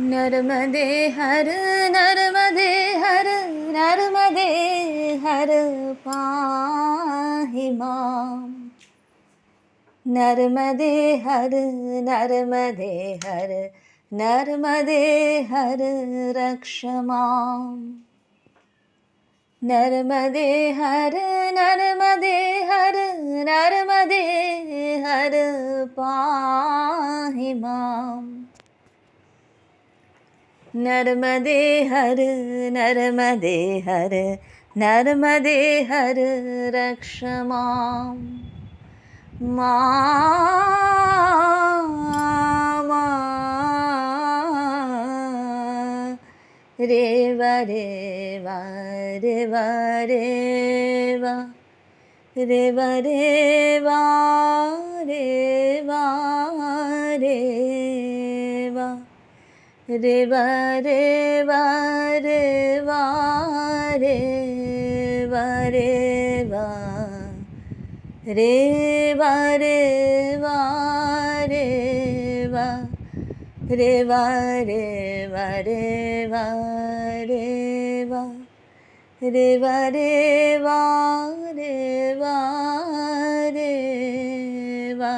नर्मदे हर नर्मदे हर नर्मदे हर पाहि माम्। नर्मदे हर नर्मदे हर नर्मदे हर रक्ष माम्। नर्मदे हर नर्मदे हर नर्मदे हर पाहि माम् नर्मदे हर नर्मदे हर नर्मदे हर, रक्ष माँ, मा रेव रेव रेव रेव रेव रेवा रेवा रे ರೇವಾ ರೇವಾ ರೇವಾ ರೇವಾ ರೇವಾ ರೇವಾ ರೇವಾ ರೇವಾ ರೇವಾ ರೇವಾ ರೇವಾ ರೇವಾ ರೇವಾ ರೇವಾ ರೇವಾ ರೇವಾ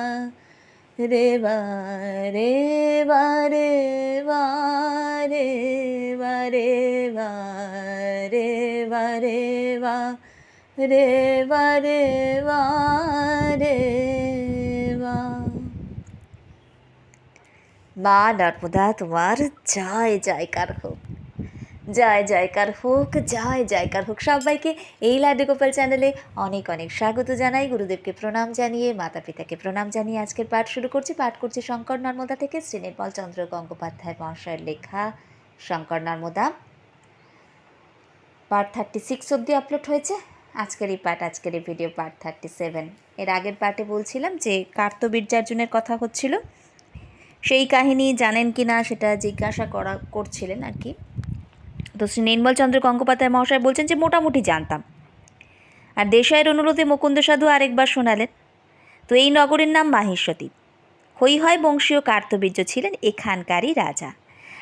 রেবা রেবা রেবা রেবা রেবা রেবা রেবা রেবা রেবা রেবা মা নর্মদা, তোমার জয়, জয়কার হোক। জয় জয়কার হোক, জয় জয়কার হোক। সবাইকে এই লাড্ডু গোপাল চ্যানেলে অনেক অনেক স্বাগত জানাই। গুরুদেবকে প্রণাম জানিয়ে মাতা পিতাকে প্রণাম জানিয়ে আজকের পাঠ শুরু করছি। পাঠ করছি শঙ্কর নর্মদা থেকে শ্রীনির্মল চন্দ্র গঙ্গোপাধ্যায় মহাশয়ের লেখা Shankar Narmada. Part thirty six অবধি আপলোড হয়েছে। আজকের এই পার্ট আজকের এই ভিডিও পার্ট থার্টি সেভেন এর আগের পার্টে বলছিলাম যে কার্তবীর্যার্জুনের কথা হচ্ছিল। সেই কাহিনী জানেন কি না সেটা জিজ্ঞাসা করা, করছিলেন আর কি। তো শ্রী নির্মলচন্দ্র গঙ্গোপাধ্যায় মহাশয় বলছেন যে, মোটামুটি জানতাম। আর দেশায়ের অনুরোধে মুকুন্দ সাধু আরেকবার শোনালেন, তো এই নগরের নাম মাহেশ্বতী। হৈহয় বংশীয় কার্তবীর্য ছিলেন এখানকারই রাজা।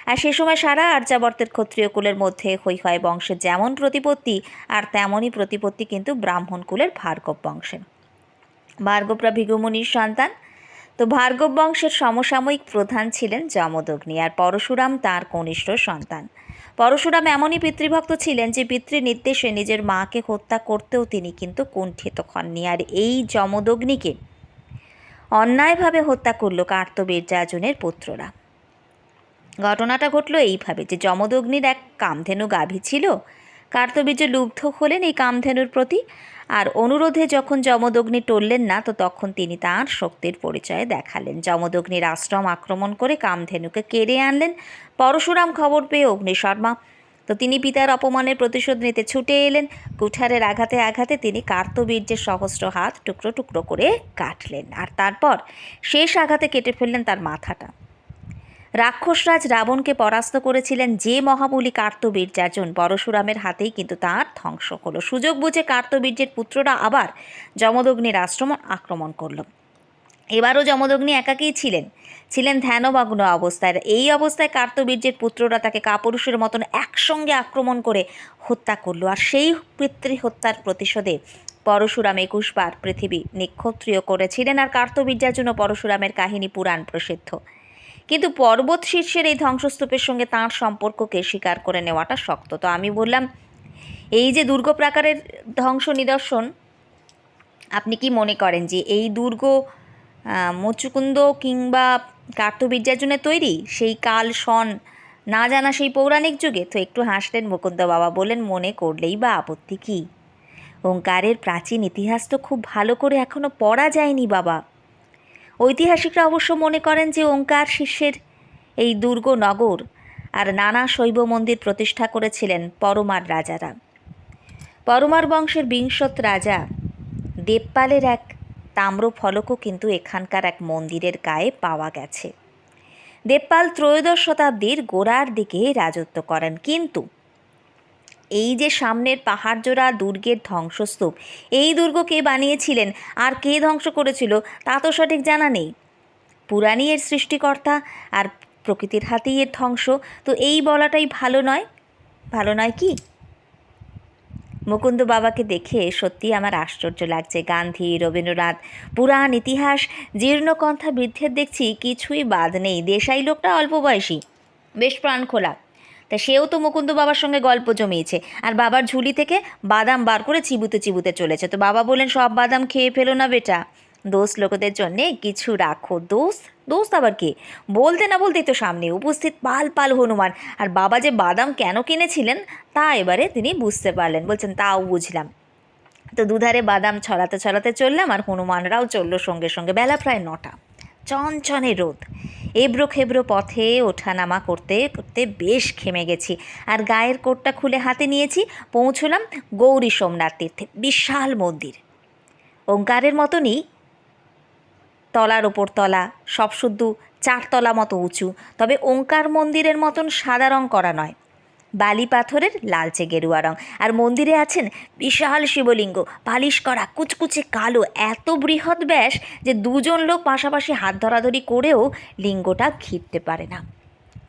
আর সে সময় সারা আর্যাবর্তের ক্ষত্রিয় কুলের মধ্যে হৈহয় বংশের যেমন প্রতিপত্তি, আর তেমনই প্রতিপত্তি কিন্তু ব্রাহ্মণ কুলের ভার্গব বংশের। ভার্গবরা ভৃগুমুনির সন্তান। তো ভার্গব বংশের সমসাময়িক প্রধান ছিলেন যমদগ্নি, আর পরশুরাম তার কনিষ্ঠ সন্তান। পরশুরাম এমনই পিতৃভক্ত ছিলেন যে পিতৃ নির্দেশে নিজের মাকে হত্যা করতেও তিনি কিন্তু কুণ্ঠিত হননি। আর এই যমদগ্নিকে অন্যায়ভাবে হত্যা করল কার্তবীর্যাজনের পুত্ররা। ঘটনাটা ঘটলো এইভাবে যে যমদগ্নির এক কামধেনু গাভী ছিল কার্তবীর্য লুব্ধ হলেন এই কামধেনুর প্রতি, আর অনুরোধে যখন যমদগ্নি টললেন না, তো তখন তিনি তার শক্তির পরিচয় দেখালেন। যমদগ্নির আশ্রম আক্রমণ করে কামধেনুকে কেড়ে আনলেন পরশুরাম খবর পেয়ে অগ্নিশর্মা তো তিনি পিতার অপমানের প্রতিশোধ নিতে ছুটে এলেন। কুঠারের আঘাতে আঘাতে তিনি কার্তবীর্যের সহস্র হাত টুকরো টুকরো করে কাটলেন আর তারপর শেষ আঘাতে কেটে ফেললেন তার মাথাটা। রাক্ষসরাজ রাবণকে পরাস্ত করেছিলেন যে মহাবলী কার্তবীর্যার্জুন পরশুরামের হাতেই কিন্তু তার ধ্বংস হলো। সুযোগ বুঝে কার্তবীর্যের পুত্ররা আবার যমদগ্নির আশ্রম আক্রমণ করল। এবারও যমদগ্নি একাকেই ছিলেন। ছিলেন ধ্যানমগ্ন অবস্থায়। এই অবস্থায় কার্তবীর্যের পুত্ররা তাকে কাপুরুষের মতন একসঙ্গে আক্রমণ করে হত্যা করল। আর সেই পিতৃ হত্যার প্রতিশোধে পরশুরাম একুশবার পৃথিবী নিক্ষত্রিয় করেছিলেন আর কার্তবীর্যার জন্য পরশুরামের কাহিনী পুরাণ প্রসিদ্ধ। কিন্তু পর্বত শীর্ষের এই ধ্বংসস্তূপের সঙ্গে তাঁর সম্পর্ককে স্বীকার করে নেওয়াটা শক্ত। তো আমি বললাম, এই যে দুর্গ প্রাকারের ধ্বংস নিদর্শন, আপনি কি মনে করেন যে এই দুর্গ মুচুকুন্দ কিংবা কার্তবীর্যার্জুনের তৈরি সেই কাল সন না জানা সেই পৌরাণিক যুগে। তো একটু হাসলেন মুকুন্দ বাবা বলেন মনে করলেই বা আপত্তি কী? ওঙ্কারের প্রাচীন ইতিহাস তো খুব ভালো করে এখনও পড়া যায়নি বাবা। ঐতিহাসিকরা অবশ্য মনে করেন যে ওঙ্কার শিষ্যের এই দুর্গ নগর আর নানা শৈব মন্দির প্রতিষ্ঠা করেছিলেন পরমার রাজারা। পরমার বংশের বিংশত রাজা দেবপালের এক তাম্র ফলকও কিন্তু এখানকার এক মন্দিরের গায়ে পাওয়া গেছে। দেবপাল ত্রয়োদশ শতাব্দীর গোড়ার দিকে রাজত্ব করেন, কিন্তু এই যে সামনের পাহাড়জোড়া দুর্গের ধ্বংসস্তূপ, এই দুর্গ কে বানিয়েছিলেন আর কে ধ্বংস করেছিল, তা তো সঠিক জানা নেই। পুরাণী এর সৃষ্টিকর্তা আর প্রকৃতির হাতেই এর ধ্বংস, তো এই বলাটাই ভালো নয়? ভালো নয় কি? মুকুন্দ বাবাকে দেখে সত্যি আমার আশ্চর্য লাগছে। গান্ধী, রবীন্দ্রনাথ, পুরাণ, ইতিহাস জীর্ণকন্থা বৃদ্ধের দেখছি কিছুই বাদ নেই। দেশাই লোকটা অল্প বয়সী, বেশ প্রাণ খোলা। তা সেও তো মুকুন্দ বাবার সঙ্গে গল্প জমিয়েছে। আর বাবার ঝুলি থেকে বাদাম বার করে চিবুতে চিবুতে চলেছে। তো বাবা বলেন সব বাদাম খেয়ে ফেলো না বেটা। দোষ লোকেদের জন্যে কিছু রাখো। দোষ দোষ আবার কি? বলতে না বলতেই তো সামনে উপস্থিত পাল পাল হনুমান। আর বাবা যে বাদাম কেন কিনেছিলেন, তা এবারে তিনি বুঝতে পারলেন। বলছেন, তাও বুঝলাম। তো দুধারে বাদাম ছড়াতে ছড়াতে চললাম আর হনুমানরাও চলল সঙ্গে সঙ্গে বেলা প্রায় নটা। চনচনে রোদ। এবড়ো খেবড়ো পথে ওঠানামা করতে করতে বেশ খেমে গেছি। আর গায়ের কোটটা খুলে হাতে নিয়েছি, পৌঁছলাম গৌরী সোমনাথ তীর্থে, বিশাল মন্দির। ওঙ্কারের মতনই তলার ওপর তলা, সব শুদ্ধ চারতলা মতো উঁচু, তবে ওঙ্কার মন্দিরের মতন সাদা রং করা নয়। বালি পাথরের লালচে গেরুয়া রং। আর মন্দিরে আছেন বিশাল শিবলিঙ্গ, পালিশ করা কুচকুচে কালো, এত বৃহৎ ব্যাস যে দুজন লোক পাশাপাশি হাত ধরাধরি করেও লিঙ্গটা ঘিরতে পারে না।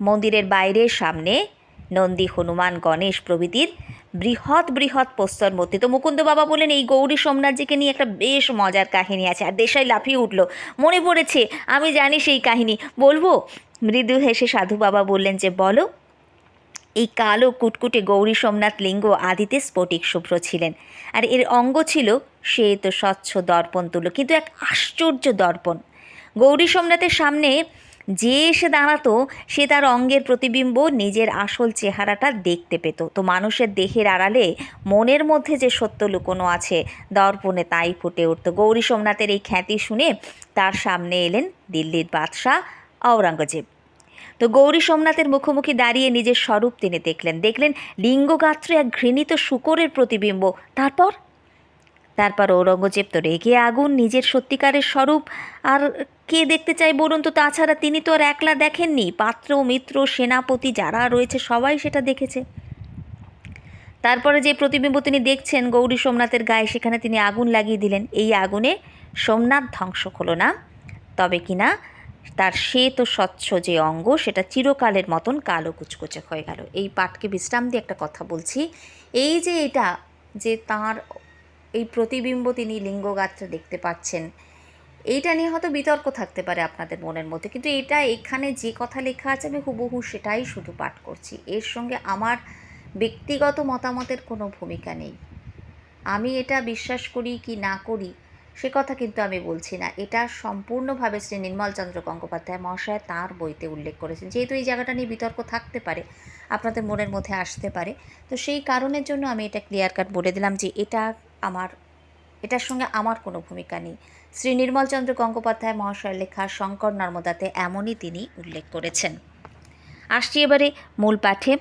মন্দিরের বাইরে সামনে নন্দী হনুমান গণেশ প্রভৃতির বৃহৎ বৃহৎ প্রস্তর মূর্তি তো মুকুন্দ বাবা বলেন এই গৌরী সোমনাথজিকে নিয়ে একটা বেশ মজার কাহিনী আছে আর দেশাই লাফিয়ে উঠল। মনে পড়েছে, আমি জানি সেই কাহিনী। বলব, মৃদু হেসে সাধু বাবা বললেন যে, বলো, এই কালো কুটকুটে গৌরী সোমনাথ লিঙ্গ আদিতে স্ফটিক শুভ্র ছিলেন। আর এর অঙ্গ ছিল, সে তো স্বচ্ছ দর্পণ তুলো কিন্তু এক আশ্চর্য দর্পণ। গৌরী সোমনাথের সামনে যে এসে দাঁড়াতো, সে তার অঙ্গের প্রতিবিম্ব নিজের আসল চেহারাটা দেখতে পেত। তো মানুষের দেহের আড়ালে মনের মধ্যে যে সত্য লুকোনো আছে, দর্পণে তাই ফুটে উঠত। গৌরী সোমনাথের এই খ্যাতি শুনে তার সামনে এলেন দিল্লির বাদশাহ আওরঙ্গজেব তো গৌরী সোমনাথের মুখোমুখি দাঁড়িয়ে নিজের স্বরূপ তিনি দেখলেন। দেখলেন লিঙ্গগাত্রে এক ঘৃণিত শুকরের প্রতিবিম্ব। তারপর? তারপর ঔরঙ্গজেব তো রেগে আগুন, নিজের সত্যিকারের স্বরূপ, আর কে দেখতে চাই বলুন তো? তাছাড়া তিনি তো আর একলা দেখেননি। পাত্র, মিত্র, সেনাপতি যারা রয়েছে সবাই সেটা দেখেছে। তারপরে যে প্রতিবিম্ব তিনি দেখছেন গৌরী সোমনাথের গায়ে, সেখানে তিনি আগুন লাগিয়ে দিলেন। এই আগুনে সোমনাথ ধ্বংস হলো না। তবে কিনা তার শ্বেত ও স্বচ্ছ যে অঙ্গ, সেটা চিরকালের মতন কালো কুচকুচে হয়ে গেল। এই পাঠকে বিশ্রাম দিয়ে একটা কথা বলছি। এই যে এটা, যে তার এই প্রতিবিম্ব তিনি লিঙ্গগাত্রে দেখতে পাচ্ছেন এইটা নিয়ে হয়তো বিতর্ক থাকতে পারে আপনাদের মনের মধ্যে। কিন্তু এটা এখানে যে কথা লেখা আছে, আমি হুবহু সেটাই শুধু পাঠ করছি। এর সঙ্গে আমার ব্যক্তিগত মতামতের কোনো ভূমিকা নেই। আমি এটা বিশ্বাস করি কি না করি, সে কথা কিন্তু আমি বলছি না। এটা সম্পূর্ণভাবে শ্রী নির্মলচন্দ্র গঙ্গোপাধ্যায় মহাশয় তার বইতে উল্লেখ করেছেন। যেহেতু এই জায়গাটা নিয়ে বিতর্ক থাকতে পারে, আপনাদের মনের মধ্যে আসতে পারে, তো সেই কারণের জন্য আমি এটা ক্লিয়ার কাট বলে দিলাম যে এটা আমার, এটার সঙ্গে আমার কোনো ভূমিকা নেই। শ্রী নির্মলচন্দ্র গঙ্গোপাধ্যায় মহাশয়ের লেখা শঙ্কর নর্মদাতে এমনই তিনি উল্লেখ করেছেন। আসছি এবারে মূল পাঠে।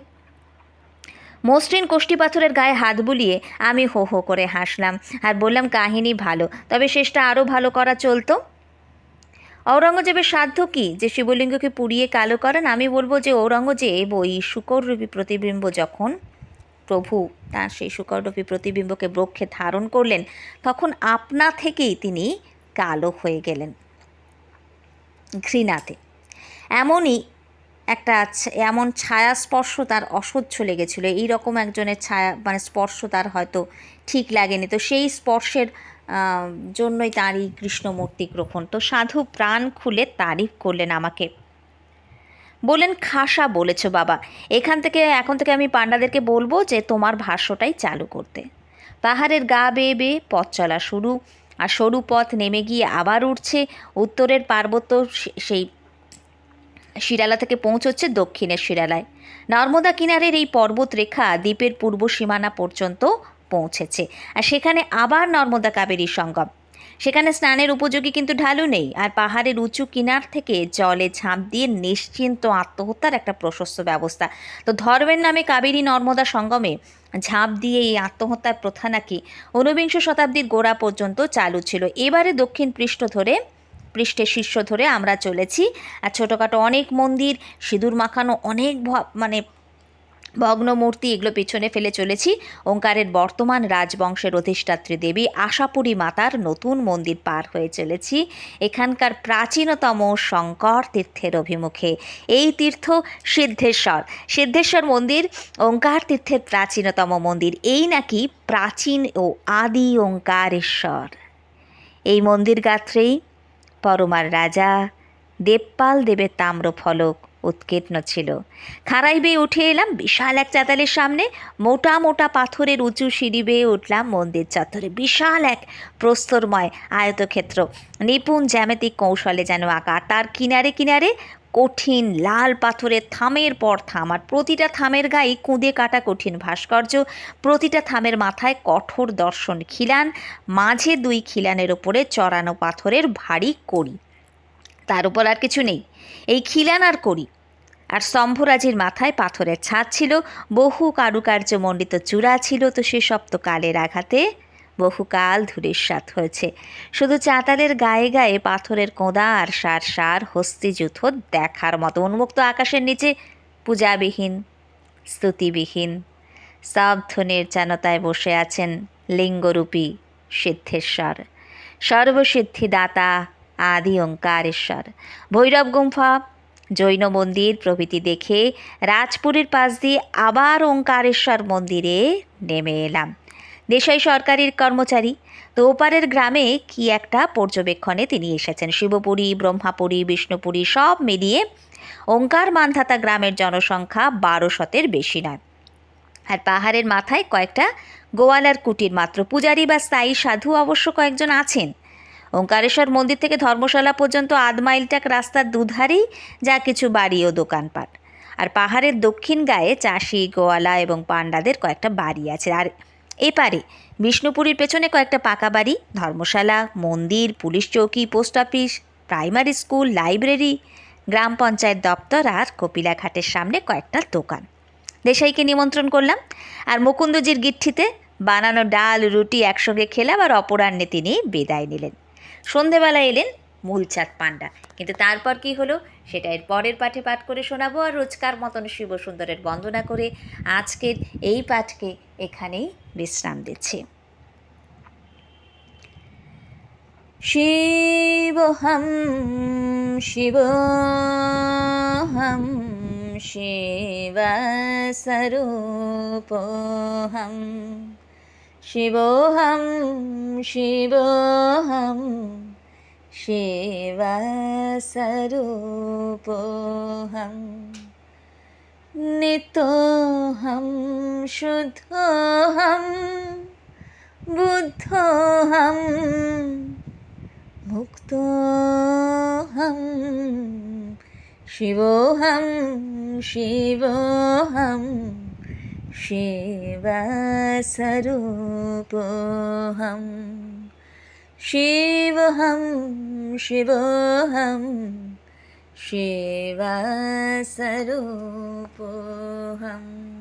মসৃণ কোষ্ঠী পাথরের গায়ে হাত বুলিয়ে আমি হো হো করে হাসলাম আর বললাম, কাহিনী ভালো, তবে শেষটা আরও ভালো করা চলতো? ঔরঙ্গজেবের সাধ্য কি? যে শিবলিঙ্গকে পুড়িয়ে কালো করেন? আমি বলব যে ঔরঙ্গজেব ওই শুকররূপী প্রতিবিম্ব যখন প্রভু তার সেই শুকররূপী প্রতিবিম্বকে বক্ষে ধারণ করলেন, তখন আপনা থেকেই তিনি কালো হয়ে গেলেন ঘৃণাতে। এমনই একটা এমন ছায়া স্পর্শ তার অসহ্য লেগেছিল। এই রকম একজনের ছায়া মানে স্পর্শ তার হয়তো ঠিক লাগেনি। তো সেই স্পর্শের জন্যই জন্যই এই কৃষ্ণমূর্তি গ্রহণ। তো সাধু প্রাণ খুলে তারিফ করলেন আমাকে। বললেন, খাসা বলেছ বাবা, এখান থেকে, এখন থেকে আমি পাণ্ডাদেরকে বলব যে তোমার ভাষ্যটাই চালু করতে। পাহাড়ের গা বেয়ে বেয়ে পথ চলা শুরু আর সরু পথ নেমে গিয়ে আবার উঠছে উত্তরের পার্বত্য সেই শিরালা থেকে পৌঁছচ্ছে দক্ষিণের শিরালায়। নর্মদা কিনারের এই পর্বত রেখা দ্বীপের পূর্ব সীমানা পর্যন্ত পৌঁছেছে। আর সেখানে আবার নর্মদা কাবেরী সঙ্গম। সেখানে স্নানের উপযোগী কিন্তু ঢালু নেই। আর পাহাড়ের উঁচু কিনার থেকে জলে ঝাঁপ দিয়ে নিশ্চিন্ত আত্মহত্যার একটা প্রশস্ত ব্যবস্থা। তো ধর্মের নামে কাবেরী নর্মদা সঙ্গমে ঝাঁপ দিয়ে এই আত্মহত্যার প্রথা নাকি ঊনবিংশ শতাব্দীর গোড়া পর্যন্ত চালু ছিল। এবারে দক্ষিণ পৃষ্ঠ ধরে, পৃষ্ঠের শীর্ষ ধরে আমরা চলেছি। আর ছোটোখাটো অনেক মন্দির, সিঁদুর মাখানো অনেক ভ- মানে ভগ্নমূর্তি এগুলো পেছনে ফেলে চলেছি। ওঙ্কারের বর্তমান রাজবংশের অধিষ্ঠাত্রী দেবী আশাপুরী মাতার নতুন মন্দির পার হয়ে চলেছি। এখানকার প্রাচীনতম শঙ্কর তীর্থের অভিমুখে। এই তীর্থ সিদ্ধেশ্বর। সিদ্ধেশ্বর মন্দির, ওঙ্কার তীর্থের প্রাচীনতম মন্দির। এই নাকি প্রাচীন ও আদি ওঙ্কারেশ্বর। এই মন্দির গাত্রেই পরমার রাজা, দেবপাল দেবের তাম্রফলক উৎকীর্ণ ছিল। খাড়াই বেয়ে উঠে এলাম বিশাল এক চাতালের সামনে। মোটা মোটা পাথরের উঁচু সিঁড়ি বেয়ে উঠলাম মন্দির চত্বরে। বিশাল এক প্রস্তরময় আয়তক্ষেত্র। নিপুণ জ্যামিতিক কৌশলে যেন আঁকা তার কিনারে কিনারে কঠিন লাল পাথরের থামের পর থাম। আর প্রতিটা থামের গায়ে কুঁদে কাটা কঠিন ভাস্কর্য। প্রতিটা থামের মাথায় কঠোর দর্শন খিলান। মাঝে দুই খিলানের ওপরে চড়ানো পাথরের ভারী কড়ি। তার উপর আর কিছু নেই। এই খিলান আর করি। আর স্তম্ভরাজির মাথায় পাথরের ছাদ ছিল, বহু কারুকার্য মণ্ডিত চূড়া ছিল তো সেসব তো কালের আঘাতে বহুকাল ধূরের হয়েছে। শুধু চাতালের গায়ে গায়ে পাথরের কোঁদা আর সার সার হস্তিযুথ দেখার মতো উন্মুক্ত আকাশের নিচে পূজাবিহীন, স্তুতিবিহীন, স্তব্ধ নির্জনতায় বসে আছেন লিঙ্গরূপী সিদ্ধেশ্বর। সর্বসিদ্ধিদাতা আদি ওঙ্কারেশ্বর। ভৈরব গুম্ফা, জৈন মন্দির প্রভৃতি দেখে রাজপুরীর পাশ দিয়ে আবার ওঙ্কারেশ্বর মন্দিরে নেমে এলাম। দেশাই সরকারের কর্মচারী তো ওপারের গ্রামে কি একটা পর্যবেক্ষণে তিনি এসেছেন। শিবপুরী, ব্রহ্মাপুরী, বিষ্ণুপুরী সব মিলিয়ে ওঙ্কার মানধাতা গ্রামের জনসংখ্যা বারো শতের বেশি নয়। আর পাহাড়ের মাথায় কয়েকটা গোয়ালার কুটির মাত্র। পূজারী বা স্থায়ী সাধু অবশ্য কয়েকজন আছেন। ওঙ্কারেশ্বর মন্দির থেকে ধর্মশালা পর্যন্ত আধ মাইলটাক রাস্তার দুধারেই যা কিছু বাড়ি ও দোকানপাট। আর পাহাড়ের দক্ষিণ গায়ে চাষি, গোয়ালা এবং পাণ্ডাদের কয়েকটা বাড়ি আছে। আর এপারে বিষ্ণুপুরীর পেছনে কয়েকটা পাকা বাড়ি, ধর্মশালা, মন্দির, পুলিশ চৌকি, post office, primary school, library, গ্রাম পঞ্চায়েত দপ্তর আর কপিলাঘাটের সামনে কয়েকটা দোকান। দেশাইকে নিমন্ত্রণ করলাম। আর মুকুন্দজির গিট্ঠিতে বানানো ডাল, রুটি একসঙ্গে খেলাম আর অপরাহ্নে তিনি বিদায় নিলেন। সন্ধেবেলা এলেন মূলচাঁদ পাণ্ডা। কিন্তু তারপর কি হলো? সেটা এর পরের পাঠে পাঠ করে শোনাবো আর রোজকার মতন শিব সুন্দরের বন্দনা করে আজকের এই পাঠকে এখানেই বিশ্রাম দিচ্ছি। শিবহম শিবহম শিবস্বরূপহম শিবহম শিবহম শিবস্বরূপহম। নিতোহম শুদ্ধোহম বুদ্ধোহম মুক্তোহম শিবোহম শিবোহম। शिवस्वरूपोऽहं। शिवहं शिवोऽहं शिवस्वरूपोऽहम्